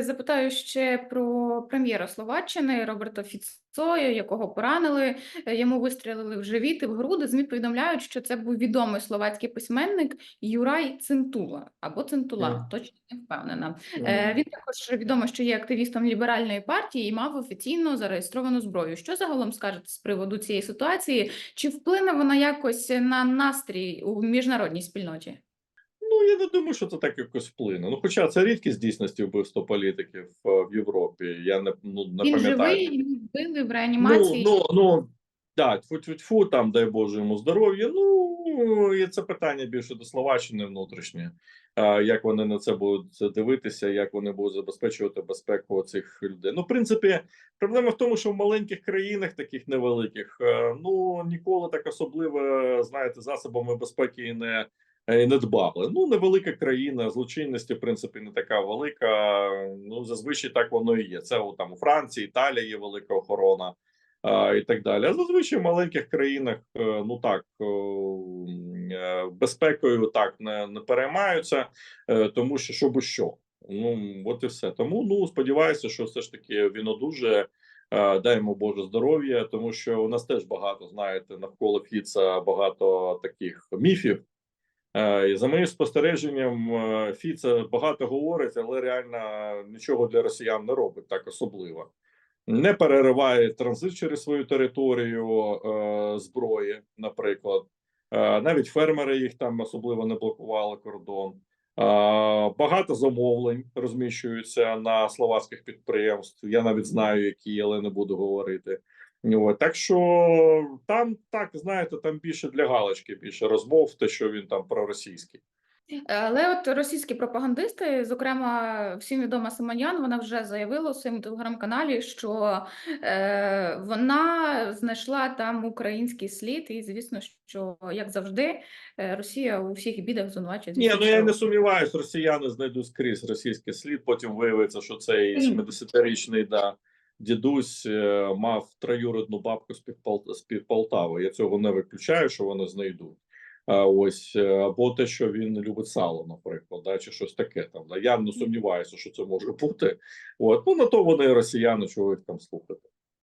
запитаю ще про прем'єра Словаччини Роберта Фіцоя, якого поранили. Йому вистрілили в живіт і в груди. ЗМІ повідомляють, що це був відомий словацький письменник Юрай Цинтула або Цинтула, Мгм. точно не впевнена. Мгм. Е, Він також відомо, що є активістом ліберальної партії і мав офіційно зареєстровану зброю. Що загалом скажете з приводу цієї ситуації? Чи вплине вона якось на настрій у міжнародній спільноті? Ну, я не думаю, що це так якось вплине. Ну, хоча це рідкість дійсності вбивства політиків е, в Європі. Я не, ну, не Він пам'ятаю. живий, його вбили в Ну, реанімації. ну, ну, так, тьфу-тьфу-тьфу, там, дай Боже йому здоров'я. Ну, і це питання більше до Словаччини внутрішнє. А, як вони на це будуть дивитися, як вони будуть забезпечувати безпеку цих людей. Ну, в принципі, проблема в тому, що в маленьких країнах, таких невеликих, е, ну ніколи так особливо, знаєте, засобами безпеки не. Не дбали. Ну, невелика країна, злочинність, в принципі, не така велика. Ну, зазвичай так воно і є. Це там у Франції, Італія є велика охорона і так далі. А зазвичай в маленьких країнах, е, ну так, е, безпекою так не, не переймаються, е, тому що що би що. Ну, от і все. Тому ну сподіваюся, що все ж таки він одужає. Дай йому Боже здоров'я, тому що у нас теж багато, знаєте, навколо Фіца багато таких міфів. Е, за моїм спостереженням, е, Фіца багато говорить, але реально нічого для росіян не робить так особливо. Не перериває транзит через свою територію е, зброї, наприклад. Навіть фермери їх там особливо не блокували кордон. Багато замовлень розміщуються на словацьких підприємств. Я навіть знаю, які, але не буду говорити. От, так що там так знаєте, там більше для галочки, більше розмов, те, що він там проросійський. Але от російські пропагандисти, зокрема, всім відома Симонян, вона вже заявила у своєму телеграм-каналі, що е, вона знайшла там український слід, і звісно, що як завжди, е, Росія у всіх бідах звинувачує. Ні, ну я не сумніваюсь, росіяни знайдуть скрізь російський слід. Потім виявиться, що Мгм. 70-річний да, дідусь е, мав троюрідну бабку з під з. Я цього не виключаю, що вони знайдуть. А ось е, або те, що він любить сало, наприклад, да, чи щось таке там. Да. Я не сумніваюся, що це може бути. От ну на то вони росіяни, чого їх там слухати.